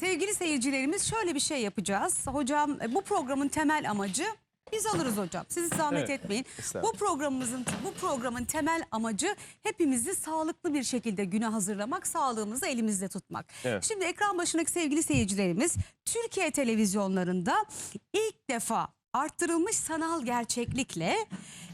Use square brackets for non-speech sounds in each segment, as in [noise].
Sevgili seyircilerimiz şöyle bir şey yapacağız. Hocam e, bu programın temel amacı biz alırız hocam. Siz zahmet Evet, etmeyin. Bu programımızın bu programın temel amacı hepimizi sağlıklı bir şekilde güne hazırlamak, sağlığımızı elimizde tutmak. Evet. Şimdi ekran başındaki sevgili seyircilerimiz Türkiye televizyonlarında ilk defa arttırılmış sanal gerçeklikle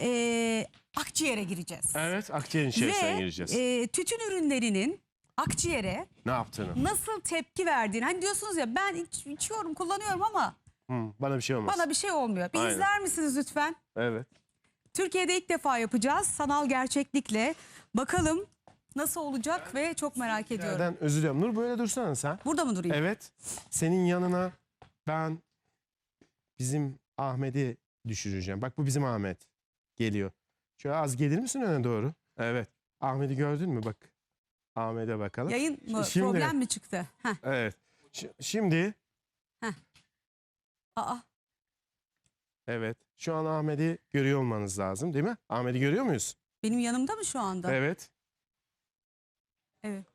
e, akciğere gireceğiz. Evet akciğerin içerisine Ve gireceğiz. e, tütün ürünlerinin akciğere ne yaptığını. nasıl tepki verdiğini. Hani diyorsunuz ya ben iç- içiyorum, kullanıyorum ama Hı, bana bir şey olmaz. bana bir şey olmuyor. Bir Aynen. izler misiniz lütfen? Evet. Türkiye'de ilk defa yapacağız sanal gerçeklikle. Bakalım nasıl olacak ve çok merak ediyorum. Nereden özür diliyorum. Nur böyle dursana sen. Burada mı durayım? Evet. Senin yanına ben bizim Ahmet'i düşüreceğim. Bak bu bizim Ahmet. Geliyor. Şöyle az gelir misin öne doğru? Evet. Ahmet'i gördün mü? Bak. Ahmet'e bakalım. Yayın mı? Şimdi- Problem mi çıktı? Heh. Evet. Ş- şimdi Aa, evet. Şu an Ahmet'i görüyor olmanız lazım değil mi? Ahmet'i görüyor muyuz? benim yanımda mı şu anda? Evet. Evet.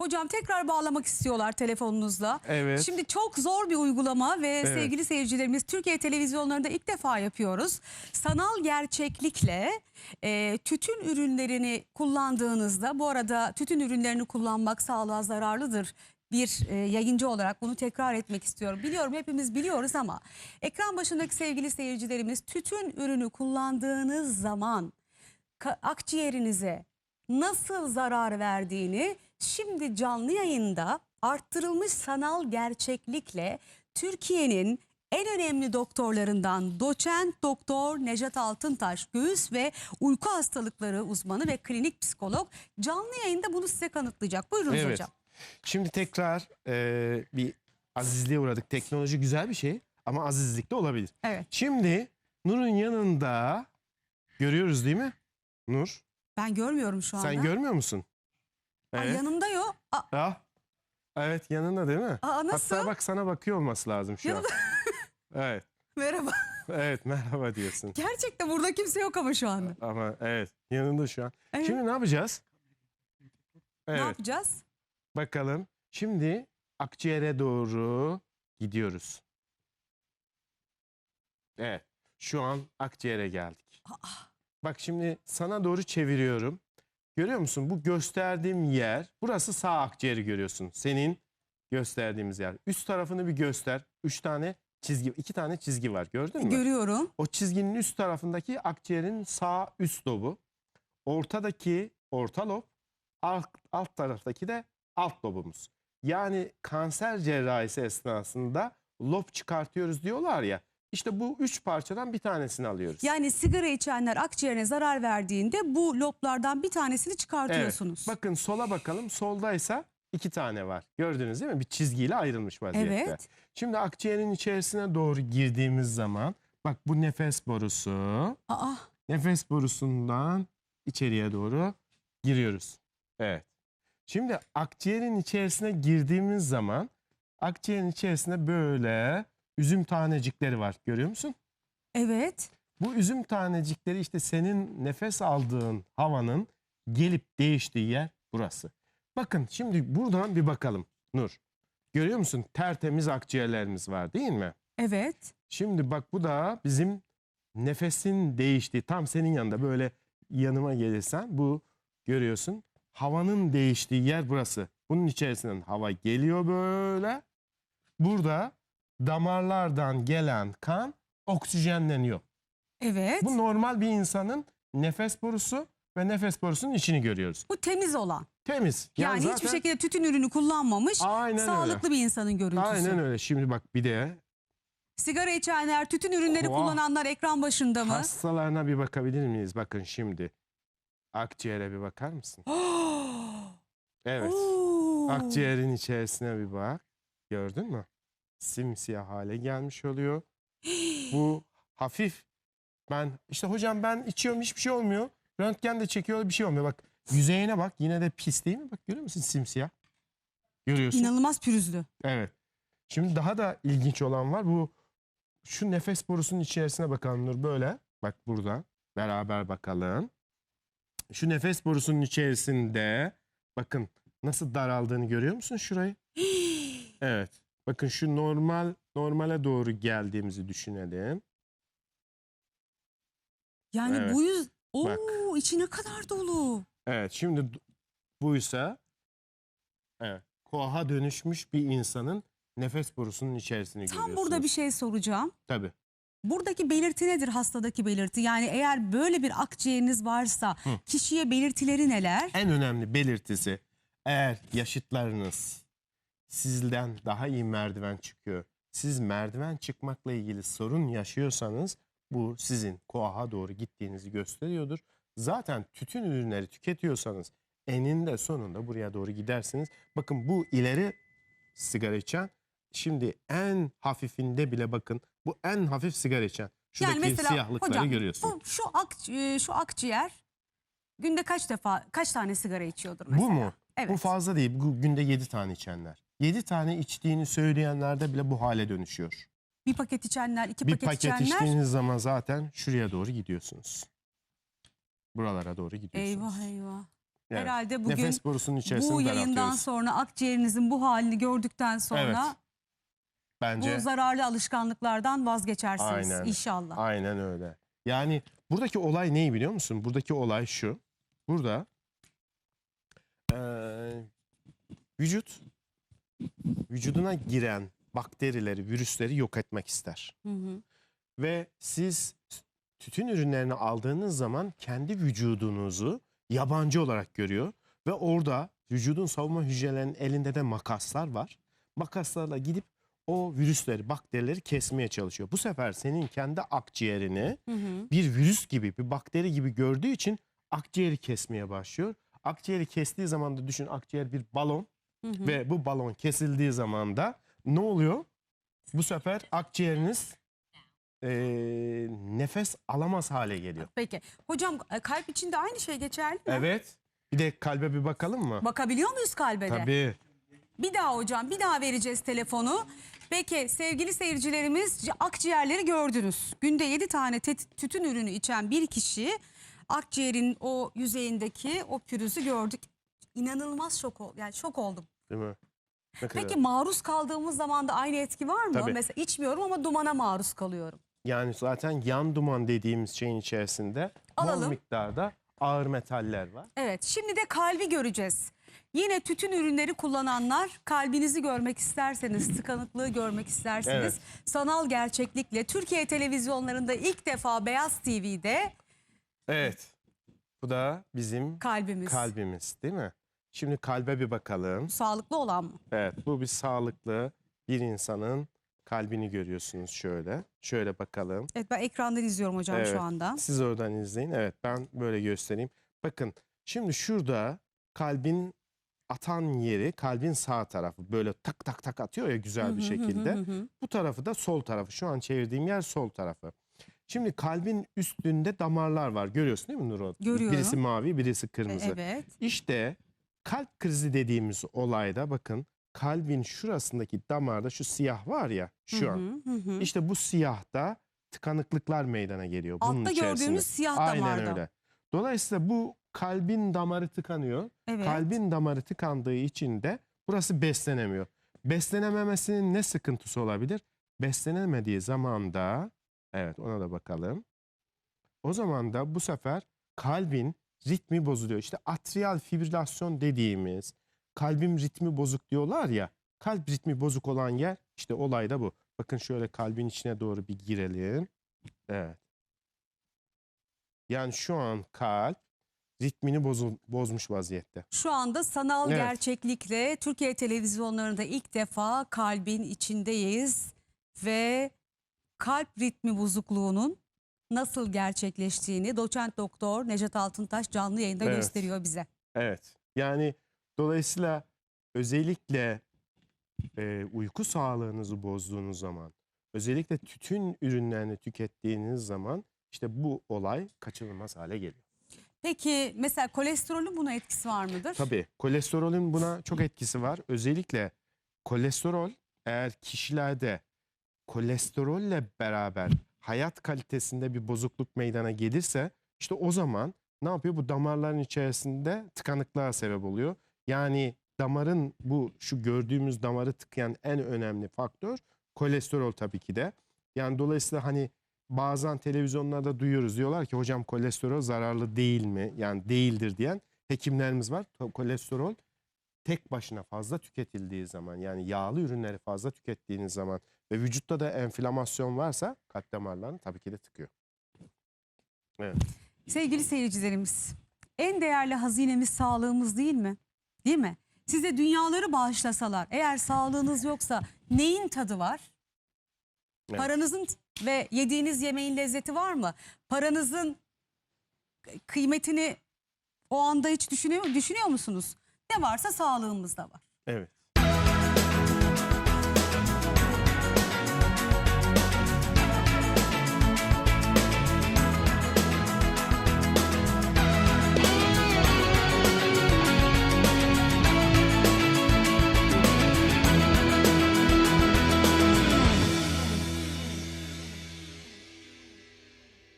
Hocam tekrar bağlamak istiyorlar telefonunuzla. Evet. Şimdi çok zor bir uygulama ve Evet. sevgili seyircilerimiz Türkiye televizyonlarında ilk defa yapıyoruz. Sanal gerçeklikle e, tütün ürünlerini kullandığınızda bu arada tütün ürünlerini kullanmak sağlığa zararlıdır. Bir e, yayıncı olarak bunu tekrar etmek istiyorum. Biliyorum hepimiz biliyoruz ama ekran başındaki sevgili seyircilerimiz tütün ürünü kullandığınız zaman akciğerinize nasıl zarar verdiğini şimdi canlı yayında arttırılmış sanal gerçeklikle Türkiye'nin en önemli doktorlarından doçent doktor Nejat Altıntaş göğüs ve uyku hastalıkları uzmanı ve klinik psikolog canlı yayında bunu size kanıtlayacak. Buyurunuz Evet. hocam. Şimdi tekrar e, bir azizliğe uğradık. Teknoloji güzel bir şey ama azizlik de olabilir. Evet. Şimdi Nur'un yanında görüyoruz değil mi? Nur Ben görmüyorum şu anda. sen görmüyor musun? Ay, Evet. yanımda yok. Aa, Ah, evet yanında değil mi? aa, nasıl? Hatta bak sana bakıyor olması lazım şu an. [laughs] evet. Merhaba. Evet merhaba diyorsun. Gerçekten burada kimse yok ama şu anda. Ama evet yanında şu an. Evet. Şimdi ne yapacağız? Ne Evet yapacağız? bakalım. Şimdi akciğere doğru gidiyoruz. Evet şu an akciğere geldik. Aa, Bak şimdi sana doğru çeviriyorum. Görüyor musun? Bu gösterdiğim yer, burası sağ akciğeri görüyorsun. Senin gösterdiğimiz yer. Üst tarafını bir göster. Üç tane çizgi, iki tane çizgi var. Gördün mü? görüyorum. O çizginin üst tarafındaki akciğerin sağ üst lobu. Ortadaki orta lob, alt, alt taraftaki de alt lobumuz. Yani kanser cerrahisi esnasında lob çıkartıyoruz diyorlar ya. İşte bu üç parçadan bir tanesini alıyoruz. Yani sigara içenler akciğerine zarar verdiğinde bu loblardan bir tanesini çıkartıyorsunuz. Bakın sola bakalım. Soldaysa iki tane var. Gördünüz değil mi? Bir çizgiyle ayrılmış vaziyette. Evet. Şimdi akciğerin içerisine doğru girdiğimiz zaman bak bu nefes borusu. Aa, Nefes borusundan içeriye doğru giriyoruz. Evet. Şimdi akciğerin içerisine girdiğimiz zaman akciğerin içerisinde böyle üzüm tanecikleri var. Görüyor musun? evet. Bu üzüm tanecikleri işte senin nefes aldığın havanın gelip değiştiği yer burası. Bakın şimdi buradan bir bakalım Nur. Görüyor musun? Tertemiz akciğerlerimiz var değil mi? Evet. Şimdi bak bu da bizim nefesin değiştiği tam senin yanında böyle yanıma gelirsen bu görüyorsun. Havanın değiştiği yer burası. Bunun içerisinden hava geliyor böyle. Burada damarlardan gelen kan oksijenleniyor. Evet. Bu normal bir insanın nefes borusu ve nefes borusunun içini görüyoruz. Bu temiz olan. Temiz. Yani, hiçbir zaten- şekilde tütün ürünü kullanmamış Aynen sağlıklı bir insanın görüntüsü. öyle. Aynen öyle. Şimdi bak bir de Sigara içenler, tütün ürünleri Oha. kullananlar ekran başında mı? Hastalarına bir bakabilir miyiz? Bakın şimdi. Akciğere bir bakar mısın? [gasps] Evet. Oo. Akciğerin içerisine bir bak. Gördün mü? Simsiyah hale gelmiş oluyor. [gasps] Bu hafif. Ben işte hocam ben içiyorum hiçbir şey olmuyor. Röntgen de çekiyor bir şey olmuyor. Bak yüzeyine bak yine de pis değil mi? Bak görüyor musun simsiyah? Görüyorsun. İnanılmaz pürüzlü. Evet. Şimdi daha da ilginç olan var. Bu şu nefes borusunun içerisine bakalım Nur böyle. Bak burada. Beraber bakalım. Şu nefes borusunun içerisinde bakın nasıl daraldığını görüyor musun şurayı? [gasps] Evet. Bakın şu normal normale doğru geldiğimizi düşünelim. Yani Evet. bu yüz... Bak. Oo, içi ne kadar dolu. Evet şimdi buysa evet, koaha dönüşmüş bir insanın nefes borusunun içerisini Tam görüyorsunuz. burada bir şey soracağım. Tabii. Buradaki belirti nedir hastadaki belirti? Yani eğer böyle bir akciğeriniz varsa kişiye belirtileri neler? En önemli belirtisi eğer yaşıtlarınız sizden daha iyi merdiven çıkıyor. Siz merdiven çıkmakla ilgili sorun yaşıyorsanız bu sizin koaha doğru gittiğinizi gösteriyordur. Zaten tütün ürünleri tüketiyorsanız eninde sonunda buraya doğru gidersiniz. Bakın bu ileri sigara içen şimdi en hafifinde bile bakın bu en hafif sigara içen. Şuradaki yani mesela siyahlıkları hocam görüyorsun. bu, şu, ak, e, şu akciğer günde kaç defa kaç tane sigara içiyordur mesela? Bu mu? Evet. Bu fazla değil. Bu günde 7 tane içenler. 7 tane içtiğini söyleyenlerde bile bu hale dönüşüyor. bir paket içenler, iki Bir paket, paket içenler. içtiğiniz zaman zaten şuraya doğru gidiyorsunuz. Buralara doğru gidiyorsunuz. Eyvah eyvah. Evet. Herhalde bugün Nefes borusunun içerisini bu yayından sonra akciğerinizin bu halini gördükten sonra Evet. Bence bu zararlı alışkanlıklardan vazgeçersiniz Aynen. inşallah. aynen öyle. Yani buradaki olay neyi biliyor musun? Buradaki olay şu. Burada eee, vücut vücuduna giren bakterileri, virüsleri yok etmek ister. Hı hı. Ve siz tütün ürünlerini aldığınız zaman kendi vücudunuzu yabancı olarak görüyor. Ve orada vücudun savunma hücrelerinin elinde de makaslar var. Makaslarla gidip o virüsleri, bakterileri kesmeye çalışıyor. Bu sefer senin kendi akciğerini Hı hı. bir virüs gibi, bir bakteri gibi gördüğü için akciğeri kesmeye başlıyor. Akciğeri kestiği zaman da düşün akciğer bir balon Hı hı. ve bu balon kesildiği zaman da ne oluyor? Bu sefer akciğeriniz eee, nefes alamaz hale geliyor. Peki. Hocam e, kalp için de aynı şey geçerli mi? Evet. Bir de kalbe bir bakalım mı? Bakabiliyor muyuz kalbe de? Tabii. Bir daha hocam bir daha vereceğiz telefonu. Peki sevgili seyircilerimiz akciğerleri gördünüz. Günde 7 tane tütün ürünü içen bir kişi akciğerin o yüzeyindeki o pürüzü gördük. İnanılmaz şok ol yani şok oldum. Değil mi? Ne kadar- Peki maruz kaldığımız zaman da aynı etki var mı? Tabii. Mesela içmiyorum ama dumana maruz kalıyorum. Yani zaten yan duman dediğimiz şeyin içerisinde bol miktarda ağır metaller var. Evet şimdi de kalbi göreceğiz. Yine tütün ürünleri kullananlar kalbinizi görmek isterseniz, [laughs] tıkanıklığı görmek isterseniz Evet. sanal gerçeklikle Türkiye televizyonlarında ilk defa Beyaz TV'de Evet. Bu da bizim kalbimiz. kalbimiz değil mi? Şimdi kalbe bir bakalım. Sağlıklı olan mı? Evet bu bir sağlıklı bir insanın kalbini görüyorsunuz şöyle. Şöyle bakalım. Evet ben ekrandan izliyorum hocam Evet. şu anda. Siz oradan izleyin. Evet ben böyle göstereyim. Bakın şimdi şurada kalbin atan yeri kalbin sağ tarafı. Böyle tak tak tak atıyor ya güzel bir şekilde. Bu tarafı da sol tarafı. Şu an çevirdiğim yer sol tarafı. Şimdi kalbin üstünde damarlar var. Görüyorsun değil mi Nurhan? Görüyorum. Birisi mavi, birisi E, kırmızı. Evet. İşte kalp krizi dediğimiz olayda bakın kalbin şurasındaki damarda şu siyah var ya şu Hı an. hı hı hı. İşte bu siyahta tıkanıklıklar meydana geliyor. Bunun Altta içerisinde. gördüğümüz siyah Aynen damarda. öyle. Dolayısıyla bu kalbin damarı tıkanıyor. Evet. Kalbin damarı tıkandığı için de burası beslenemiyor. Beslenememesinin ne sıkıntısı olabilir? Beslenemediği zaman da evet ona da bakalım. O zaman da bu sefer kalbin ritmi bozuluyor. İşte atrial fibrilasyon dediğimiz kalbim ritmi bozuk diyorlar ya. Kalp ritmi bozuk olan yer işte olay da bu. Bakın şöyle kalbin içine doğru bir girelim. Evet. Yani şu an kalp ritmini bozu- bozmuş vaziyette. Şu anda sanal Evet. gerçeklikle Türkiye televizyonlarında ilk defa kalbin içindeyiz ve kalp ritmi bozukluğunun nasıl gerçekleştiğini doçent doktor Necdet Altıntaş canlı yayında Evet. gösteriyor bize. Evet. Yani dolayısıyla özellikle e, uyku sağlığınızı bozduğunuz zaman, özellikle tütün ürünlerini tükettiğiniz zaman işte bu olay kaçınılmaz hale geliyor. Peki mesela kolesterolün buna etkisi var mıdır? Tabii kolesterolün buna çok etkisi var. Özellikle kolesterol eğer kişilerde kolesterolle beraber hayat kalitesinde bir bozukluk meydana gelirse işte o zaman ne yapıyor? Bu damarların içerisinde tıkanıklığa sebep oluyor. Yani damarın bu şu gördüğümüz damarı tıkayan en önemli faktör kolesterol tabii ki de. Yani dolayısıyla hani bazen televizyonlarda duyuyoruz diyorlar ki hocam kolesterol zararlı değil mi? Yani değildir diyen hekimlerimiz var. Kolesterol tek başına fazla tüketildiği zaman yani yağlı ürünleri fazla tükettiğiniz zaman ve vücutta da enflamasyon varsa kalp damarlarını tabii ki de tıkıyor. Sevgili seyircilerimiz, en değerli hazinemiz sağlığımız değil mi? Değil mi? Size dünyaları bağışlasalar, eğer sağlığınız yoksa neyin tadı var? Evet. Paranızın ve yediğiniz yemeğin lezzeti var mı? Paranızın kıymetini o anda hiç düşünüyor, düşünüyor musunuz? Ne varsa sağlığımızda var. Evet.